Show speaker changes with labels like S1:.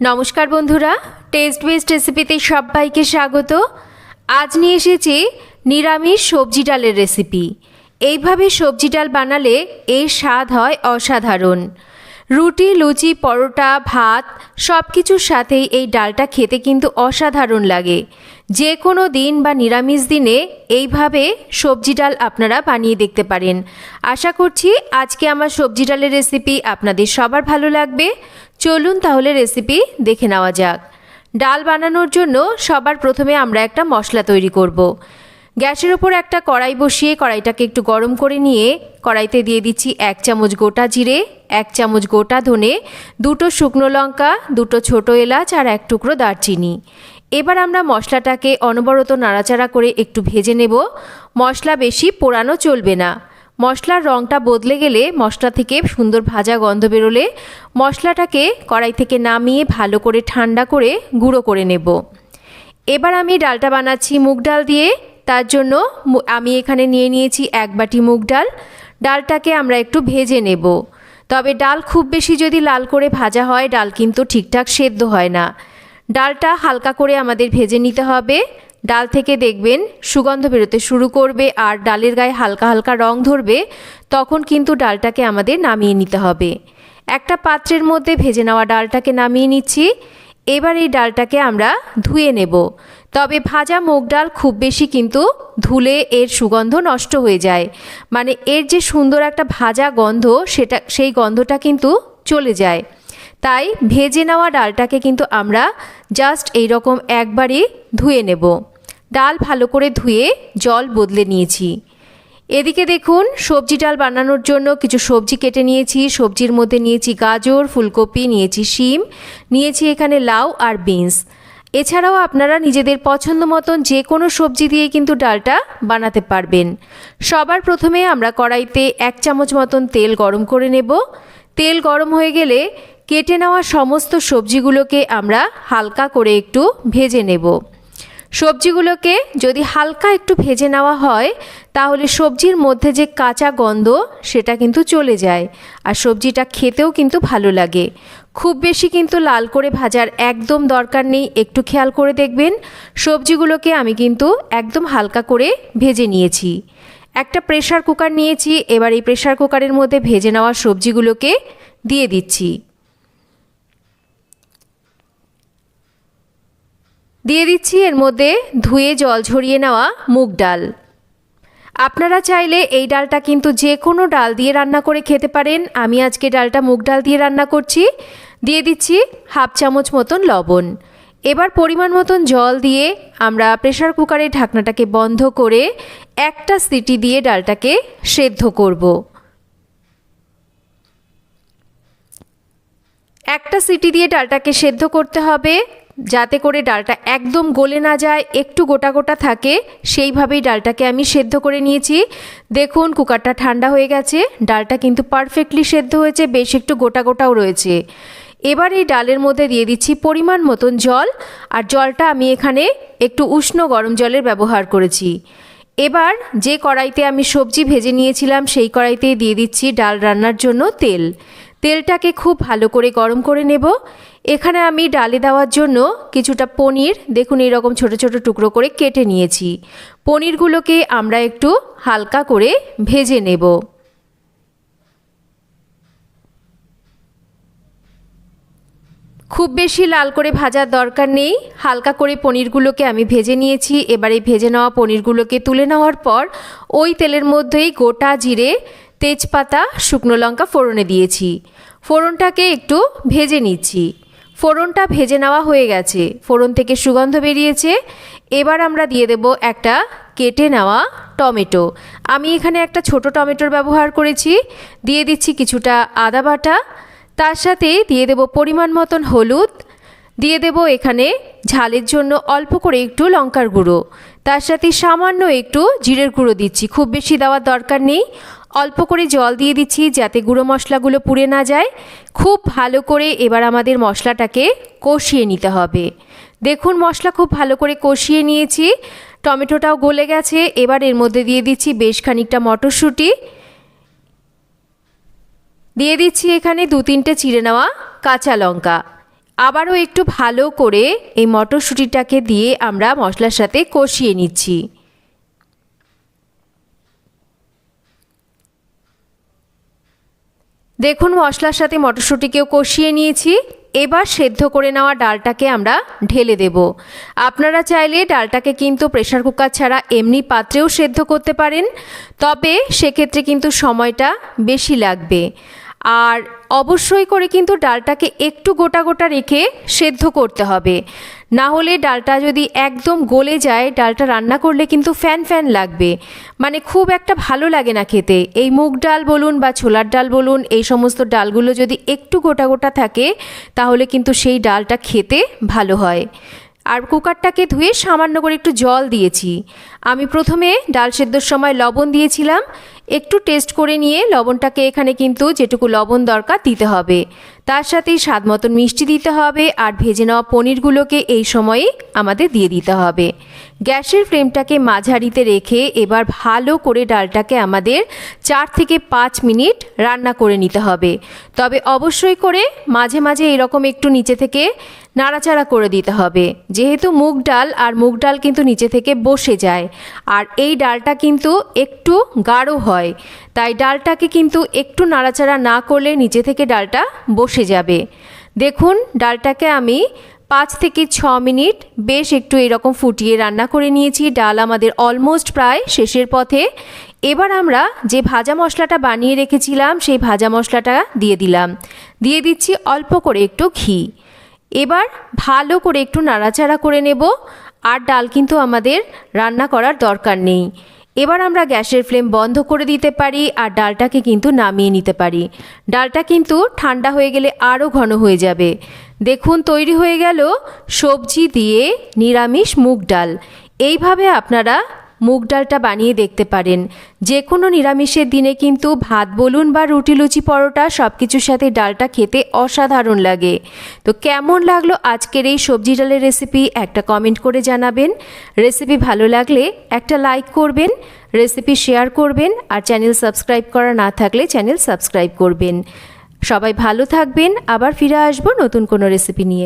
S1: নমস্কার বন্ধুরা test best রেসিপিতে সবাইকে স্বাগত। আজ নিয়ে এসেছি নিরামিষ সবজি ডালের রেসিপি এইভাবে সবজি ডাল বানালে এর স্বাদ হয় অসাধারণ। রুটি, লুচি, পরোটা, ভাত সব কিছুর সাথেই এই ডালটা খেতে কিন্তু অসাধারণ লাগে। যে কোনো দিন বা নিরামিষ দিনে এইভাবে সবজি ডাল আপনারা বানিয়ে দেখতে পারেন। আশা করছি আজকে আমার সবজি ডালের রেসিপি আপনাদের সবার ভালো লাগবে। চলুন তাহলে রেসিপি দেখে নেওয়া যাক। ডাল বানানোর জন্য সবার প্রথমে আমরা একটা মশলা তৈরি করব। গ্যাসের ওপর একটা কড়াই বসিয়ে কড়াইটাকে একটু গরম করে নিয়ে কড়াইতে দিয়ে দিচ্ছি এক চামচ গোটা জিরে, এক চামচ গোটা ধনে, দুটো শুকনো লঙ্কা, দুটো ছোটো এলাচ আর এক টুকরো দারচিনি। এবার আমরা মশলাটাকে অনবরত নাড়াচাড়া করে একটু ভেজে নেব। মশলা বেশি পোড়ানো চলবে না। মশলার রঙটা বদলে গেলে মশলা থেকে সুন্দর ভাজা গন্ধ বেরোলে মশলাটাকে কড়াই থেকে নামিয়ে ভালো করে ঠান্ডা করে গুঁড়ো করে নেব। এবার আমি ডালটা বানাচ্ছি মুগ ডাল দিয়ে। তার জন্য আমি এখানে নিয়ে নিয়েছি এক বাটি মুগ ডাল। ডালটাকে আমরা একটু ভেজে নেব। তবে ডাল খুব বেশি যদি লাল করে ভাজা হয়, ডাল কিন্তু ঠিকঠাক সেদ্ধ হয় না। ডালটা হালকা করে আমাদের ভেজে নিতে হবে। ডাল থেকে দেখবেন সুগন্ধ বেরোতে শুরু করবে আর ডালের গায়ে হালকা হালকা রং ধরবে, তখন কিন্তু ডালটাকে আমাদের নামিয়ে নিতে হবে। একটা পাত্রের মধ্যে ভেজে নেওয়া ডালটাকে নামিয়ে নিচ্ছি। এবার এই ডালটাকে আমরা ধুয়ে নেব। তবে ভাজা মুগ ডাল খুব বেশি কিন্তু ধুলে এর সুগন্ধ নষ্ট হয়ে যায়। মানে এর যে সুন্দর একটা ভাজা গন্ধ, সেটা, সেই গন্ধটা কিন্তু চলে যায়। তাই ভেজে নেওয়া ডালটাকে কিন্তু আমরা জাস্ট এই রকম একবারই ধুয়ে নেব। ডাল ভালো করে ধুয়ে জল বদলে নিয়েছি। এদিকে দেখুন, সবজি ডাল বানানোর জন্য কিছু সবজি কেটে নিয়েছি। সবজির মধ্যে নিয়েছি গাজর, ফুলকপি, নিয়েছি শিম, নিয়েছি এখানে লাউ আর বিনস। এছাড়াও আপনারা নিজেদের পছন্দ মতন যে কোনো সবজি দিয়ে কিন্তু ডালটা বানাতে পারবেন। সবার প্রথমে আমরা কড়াইতে এক চামচ মতন তেল গরম করে নেব। তেল গরম হয়ে গেলে কেটে নেওয়া সমস্ত সবজিগুলোকে আমরা হালকা করে একটু ভেজে নেব। সবজিগুলোকে যদি হালকা একটু ভেজে নেওয়া হয়, তাহলে সবজির মধ্যে যে কাঁচা গন্ধ, সেটা কিন্তু চলে যায়। আর সবজিটা খেতেও কিন্তু ভালো লাগে। খুব বেশি কিন্তু লাল করে ভাজার একদম দরকার নেই। একটু খেয়াল করে দেখবেন, সবজিগুলোকে আমি কিন্তু একদম হালকা করে ভেজে নিয়েছি। একটা প্রেশার কুকার নিয়েছি, এবার এই প্রেশার কুকারের মধ্যে ভেজে নেওয়া সবজিগুলোকে দিয়ে দিচ্ছি। দিয়ে দিচ্ছি এর মধ্যে ধুয়ে জল ঝরিয়ে নেওয়া মুগ ডাল। আপনারা চাইলে এই ডালটা কিন্তু যে কোনো ডাল দিয়ে রান্না করে খেতে পারেন। আমি আজকে ডালটা মুগ ডাল দিয়ে রান্না করছি। দিয়ে দিচ্ছি হাফ চামচ মতন লবণ। এবার পরিমাণ মতন জল দিয়ে আমরা প্রেশার কুকারের ঢাকনাটাকে বন্ধ করে একটা সিটি দিয়ে ডালটাকে সেদ্ধ করব। একটা সিটি দিয়ে ডালটাকে সেদ্ধ করতে হবে। যাতে করে ডালটা একদম গলে না যায়, একটু গোটা গোটা থাকে, সেইভাবেই ডালটাকে আমি সেদ্ধ করে নিয়েছি। দেখুন, কুকারটা ঠান্ডা হয়ে গেছে, ডালটা কিন্তু পারফেক্টলি সেদ্ধ হয়েছে, বেশ একটু গোটা গোটাও রয়েছে। এবার এই ডালের মধ্যে দিয়ে দিচ্ছি পরিমাণ মতন জল, আর জলটা আমি এখানে একটু উষ্ণ গরম জলের ব্যবহার করেছি। এবার যে কড়াইতে আমি সবজি ভেজে নিয়েছিলাম, সেই কড়াইতে দিয়ে দিচ্ছি ডাল রান্নার জন্য তেল। তেলটাকে খুব ভালো করে গরম করে নেব। এখানে আমি ডালে দেওয়ার জন্য কিছুটা পনির, দেখুন এরকম ছোট ছোট টুকরো করে কেটে নিয়েছি। পনিরগুলোকে আমরা একটু হালকা করে ভেজে নেব। খুব বেশি লাল করে ভাজার দরকার নেই। হালকা করে পনিরগুলোকে আমি ভেজে নিয়েছি। এবারে ভেজে নেওয়া পনিরগুলোকে তুলে নেওয়ার পর ওই তেলের মধ্যেই গোটা জিরে, তেজপাতা, শুকনো লঙ্কা ফোড়নে দিয়েছি। ফোড়নটাকে একটু ভেজে নিচ্ছি। ফোড়নটা ভেজে নেওয়া হয়ে গেছে। ফোড়ন থেকে সুগন্ধ বেরিয়েছে। এবার আমরা দিয়ে দেব একটা কেটে নেওয়া টমেটো। আমি এখানে একটা ছোট টমেটোর ব্যবহার করেছি। দিয়ে দিচ্ছি কিছুটা আদা বাটা। তার সাথে দিয়ে দেব পরিমাণ মতন হলুদ। দিয়ে দেব এখানে ঝালের জন্য অল্প করে একটু লঙ্কার গুঁড়ো। তার সাথে সামান্য একটু জিরের গুঁড়ো দিচ্ছি। খুব বেশি দেওয়ার দরকার নেই। অল্প করে জল দিয়ে দিচ্ছি যাতে গুঁড়ো মশলাগুলো পুড়ে না যায়। খুব ভালো করে এবার আমাদের মশলাটাকে কষিয়ে নিতে হবে। দেখুন, মশলা খুব ভালো করে কষিয়ে নিয়েছি। টমেটোটাও গলে গেছে। এবার এর মধ্যে দিয়ে দিচ্ছি বেশ খানিকটা মটরশুঁটি। দিয়ে দিচ্ছি এখানে দু তিনটে চিড়ে নেওয়া কাঁচা লঙ্কা। আবারও একটু ভালো করে এই মটরশুঁটিটাকে দিয়ে আমরা মশলার সাথে কষিয়ে নিচ্ছি। দেখুন মশলার সাথে মটরশুঁটিকেও কষিয়ে নিয়েছি। এবার সেদ্ধ করে নেওয়া ডালটাকে আমরা ঢেলে দেব। আপনারা চাইলে ডালটাকে কিন্তু প্রেশার কুকার ছাড়া এমনি পাত্রেও সেদ্ধ করতে পারেন। তবে সেক্ষেত্রে কিন্তু সময়টা বেশি লাগবে। আর অবশ্যই করে কিন্তু ডালটাকে একটু গোটা গোটা রেখে সেদ্ধ করতে হবে। না হলে ডালটা যদি একদম গলে যায়, ডালটা রান্না করলে কিন্তু ফ্যান ফ্যান লাগবে। মানে খুব একটা ভালো লাগে না খেতে। এই মুগ ডাল বলুন বা ছোলার ডাল বলুন, এই সমস্ত ডালগুলো যদি একটু গোটা গোটা থাকে, তাহলে কিন্তু সেই ডালটা খেতে ভালো হয়। আর কুকারটাকে ধুয়ে সামান্য করে একটু জল দিয়েছি। আমি প্রথমে ডাল সেদ্ধর সময় লবণ দিয়েছিলাম। একটু টেস্ট করে নিয়ে লবণটাকে এখানে কিন্তু যেটুকু লবণ দরকার দিতে হবে। তার সাথেই স্বাদ মতন মিষ্টি দিতে হবে আর ভেজে নেওয়া পনিরগুলোকে এই সময়ে আমাদের দিয়ে দিতে হবে। গ্যাসের ফ্লেমটাকে মাঝারিতে রেখে এবার ভালো করে ডালটাকে আমাদের চার থেকে পাঁচ মিনিট রান্না করে নিতে হবে। তবে অবশ্যই করে মাঝে মাঝে এরকম একটু নিচে থেকে নাড়াচাড়া করে দিতে হবে। যেহেতু মুগ ডাল আর মুগ ডাল কিন্তু নিচে থেকে বসে যায় আর এই ডালটা কিন্তু একটু গাঢ় হয়। তাই ডালটাকে কিন্তু একটু নাড়াচাড়া না করলে নিচে থেকে ডালটা বসে যাবে। দেখুন, ডালটাকে আমি পাঁচ থেকে ছ মিনিট বেশ একটু এরকম ফুটিয়ে রান্না করে নিয়েছি। ডাল আমাদের অলমোস্ট প্রায় শেষের পথে। এবার আমরা যে ভাজা মশলাটা বানিয়ে রেখেছিলাম, সেই ভাজা মশলাটা দিয়ে দিলাম। দিয়ে দিচ্ছি অল্প করে একটু ঘি। এবার ভালো করে একটু নাড়াচাড়া করে নেব। আর ডাল কিন্তু আমাদের রান্না করার দরকার নেই। এবার আমরা গ্যাসের ফ্লেম বন্ধ করে দিতে পারি আর ডালটাকে কিন্তু নামিয়ে নিতে পারি। ডালটা কিন্তু ঠান্ডা হয়ে গেলে আরও ঘন হয়ে যাবে। দেখুন, তৈরি হয়ে গেল সবজি দিয়ে নিরামিষ মুগ ডাল। এইভাবে আপনারা মুগ ডালটা বানিয়ে দেখতে পারেন। যে কোনো নিরামিষের দিনে কিন্তু ভাত বলুন বা রুটি লুচি পরোটা সব কিছুর সাথে ডালটা খেতে অসাধারণ লাগে। তো কেমন লাগল আজকের এই সবজি ডালের রেসিপি একটা কমেন্ট করে জানাবেন। রেসিপি ভালো লাগলে একটা লাইক করবেন, রেসিপি শেয়ার করবেন আর চ্যানেল সাবস্ক্রাইব করা না থাকলে চ্যানেল সাবস্ক্রাইব করবেন। সবাই ভালো থাকবেন, আবার ফিরে আসব নতুন কোনো রেসিপি নিয়ে।